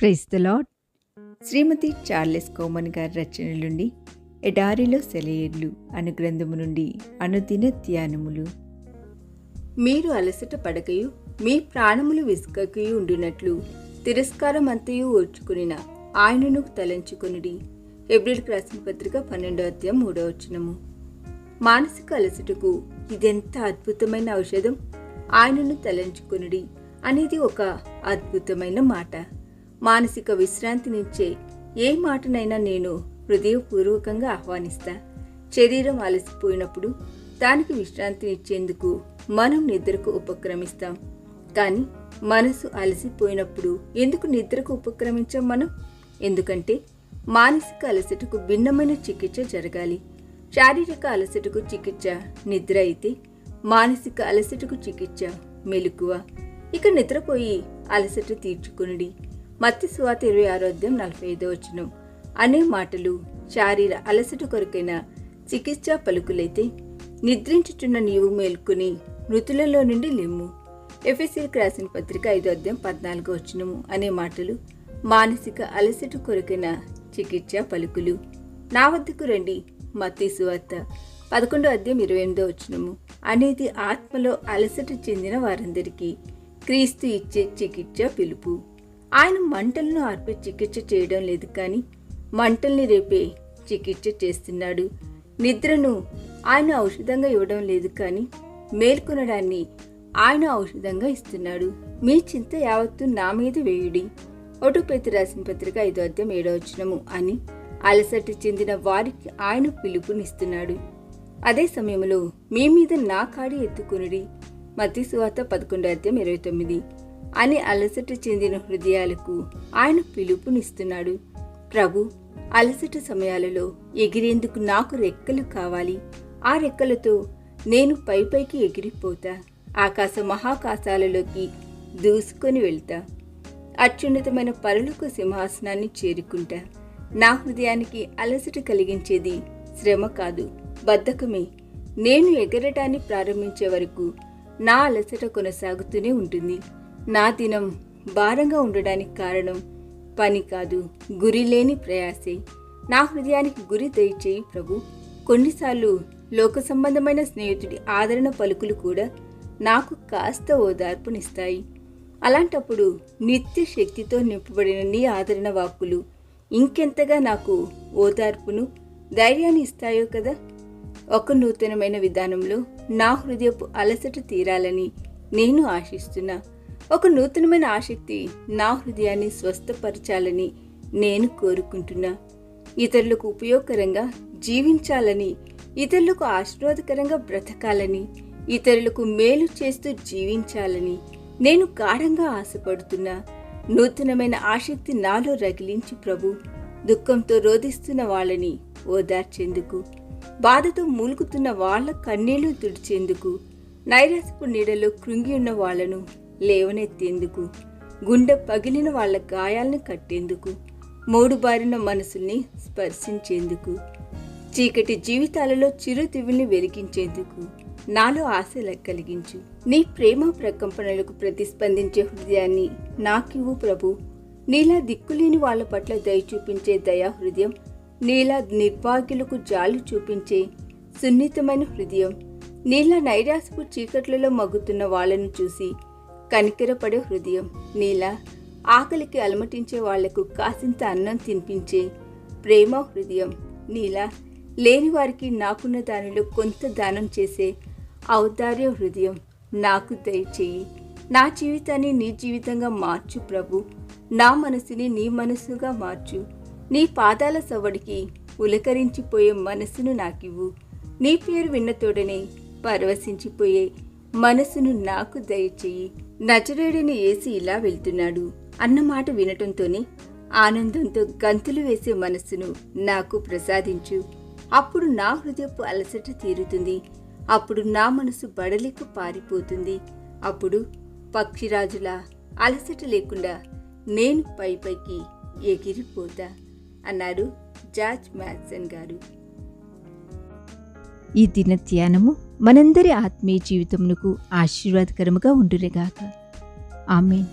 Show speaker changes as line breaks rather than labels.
Praise the lord
Shrimati Charles Cowman గారి రచన నుండి ఎడారిలో సెలయేర్లు అను గ్రంథము నుండి అనుదిన ధ్యానములు. మీరు అలసట పడకయు మీ ప్రాణములు విసుకకయు ఉండునట్లు తిరస్కారం అంతయు ఓర్చుకునిన ఆయనను తలంచుకొనిడి. ఎబ్రిల్ రాసిన పత్రిక పన్నెండో అధ్యాయం మూడో వచనము. మానసిక అలసటకు ఇదెంత అద్భుతమైన ఔషధం? ఆయనను తలంచుకొనిడి అనేది ఒక అద్భుతమైన మాట. మానసిక విశ్రాంతినిచ్చే ఏ మాటనైనా నేను హృదయపూర్వకంగా ఆహ్వానిస్తా. శరీరం అలసిపోయినప్పుడు దానికి విశ్రాంతినిచ్చేందుకు మనం నిద్రకు ఉపక్రమిస్తాం. కానీ మనసు అలసిపోయినప్పుడు ఎందుకు నిద్రకు ఉపక్రమించాం మనం? ఎందుకంటే మానసిక అలసటకు భిన్నమైన చికిత్స జరగాలి. శారీరక అలసటకు చికిత్స నిద్ర అయితే మానసిక అలసటకు చికిత్స మెలకువ. ఇక నిద్రపోయి అలసట తీర్చుకునుడి. మత్తి సువాత ఇరవై ఆరోగ్యం నలభై ఐదో వచనం. అనే మాటలు శారీర అలసట కొరకైన చికిత్స పలుకులైతే నిద్రించుచున్న నీవు మేల్కొని మృతులలో నుండి లేము. ఎఫ్ఎస్సీకి రాసిన పత్రిక ఐదో అధ్యాయం పద్నాలుగో వచనము. అనే మాటలు మానసిక అలసట కొరకైన చికిత్స పలుకులు. నా వద్దకు రండి మత్తి సువార్త పదకొండో అధ్యాయం ఇరవై ఎనిమిదో వచనము. అనేది ఆత్మలో అలసట చెందిన వారందరికీ క్రీస్తు ఇచ్చే చికిత్స పిలుపు. ఆయన మంటలను ఆర్పే చికిత్స చేయడం లేదు కానీ మంటల్ని రేపే చికిత్స చేస్తున్నాడు. నిద్రను ఆయన ఔషధంగా ఇవ్వడం లేదు కానీ మేల్కొనడాన్ని ఆయన ఔషధంగా ఇస్తున్నాడు. మీ చింత యావత్తు నా మీద వేయుడి. ఒటుపేతి రాసిన పత్రిక ఐదో అధ్యాయం ఏడో అని అలసట చెందిన వారికి ఆయన పిలుపునిస్తున్నాడు. అదే సమయంలో మీ మీద నా కాడి ఎత్తుకునుడి. మతి సువాత పదకొండో అధ్యాయం ఇరవై తొమ్మిది. అని అలసట చెందిన హృదయాలకు ఆయన పిలుపునిస్తున్నాడు. ప్రభు అలసట సమయాలలో ఎగిరేందుకు నాకు రెక్కలు కావాలి. ఆ రెక్కలతో నేను పై పైకి ఎగిరిపోతా. ఆకాశ మహాకాశాలలోకి దూసుకొని వెళ్తా. అత్యున్నతమైన పరులకు సింహాసనాన్ని చేరుకుంటా. నా హృదయానికి అలసట కలిగించేది శ్రమ కాదు. బద్ధకమే. నేను ఎగరటాన్ని ప్రారంభించే వరకు నా అలసట కొనసాగుతూనే ఉంటుంది. నా దినం భారంగా ఉండడానికి కారణం పని కాదు గురి లేని ప్రయాసే. నా హృదయానికి గురి దయచేయి ప్రభు. కొన్నిసార్లు లోక సంబంధమైన స్నేహితుడి ఆదరణ పలుకులు కూడా నాకు కాస్త ఓదార్పునిస్తాయి. అలాంటప్పుడు నిత్య శక్తితో నింపబడిన నీ ఆదరణ వాక్కులు ఇంకెంతగా నాకు ఓదార్పును ధైర్యాన్ని ఇస్తాయో కదా? ఒక నూతనమైన విధానంలో నా హృదయపు అలసట తీరాలని నేను ఆశిస్తున్నా. ఒక నూతనమైన ఆసక్తి నా హృదయాన్ని స్వస్థపరచాలని నేను కోరుకుంటున్నా. ఇతరులకు ఉపయోగకరంగా జీవించాలని ఇతరులకు ఆశీర్వాదకరంగా బ్రతకాలని ఇతరులకు మేలు చేస్తూ జీవించాలని నేను గాఢంగా ఆశపడుతున్నా. నూతనమైన ఆసక్తి నాలో రగిలించి ప్రభు దుఃఖంతో రోధిస్తున్న వాళ్ళని ఓదార్చేందుకు బాధతో మూలుగుతున్న వాళ్ళ కన్నీళ్ళు తుడిచేందుకు నైరాశపు నీడలో కృంగి ఉన్న వాళ్ళను లేవనెత్తేందుకు? గుండె పగిలిన వాళ్ళ గాయాలను కట్టేందుకు? మూడుబారిన మనసుల్ని స్పర్శించేందుకు? చీకటి జీవితాలలో చిరుతివిని వెలిగించేందుకు? నాలో ఆశల కలిగించు. నీ ప్రేమ ప్రకంపనలకు ప్రతిస్పందించే హృదయాన్ని నాకివ్వు ప్రభు. నీలా దిక్కులేని వాళ్ళ పట్ల దయ చూపించే దయా హృదయం. నీలా నిర్భాగ్యులకు జాలు చూపించే సున్నితమైన హృదయం. నీలా నైరాశపు చీకట్లలో మగ్గుతున్న వాళ్ళను చూసి కనికరపడే హృదయం. నీలా ఆకలికి అలమటించే వాళ్ళకు కాసింత అన్నం తినిపించే ప్రేమ హృదయం. నీలా లేని వారికి నాకున్న దానిలో కొంత దానం చేసే ఔదార్య హృదయం నాకు దయచేయి. నా జీవితాన్ని నీ జీవితంగా మార్చు ప్రభు. నా మనసుని నీ మనసుగా మార్చు. నీ పాదాల సవడికి ఉలకరించిపోయే మనసును నాకివ్వు. నీ పేరు విన్న తోడనే పరవశించిపోయే మనసును నాకు దయచేయి. నజరేడిని ఏసి ఇలా వెళ్తున్నాడు. అన్నమాట వినటంతోనే ఆనందంతో గంతులు వేసే మనస్సును నాకు ప్రసాదించు. అప్పుడు నా హృదయపు అలసట తీరుతుంది. అప్పుడు నా మనసు బడలికు పారిపోతుంది. అప్పుడు పక్షిరాజులా అలసట లేకుండా నేను పై పైకి ఎగిరిపోతా అన్నారు జార్జ్ మ్యాథ్సన్ గారు.
ఈ దిన ధ్యానము మనందరి ఆత్మీయ జీవితమునకు ఆశీర్వాదకరముగా ఉండురేగాక ఆమెన్.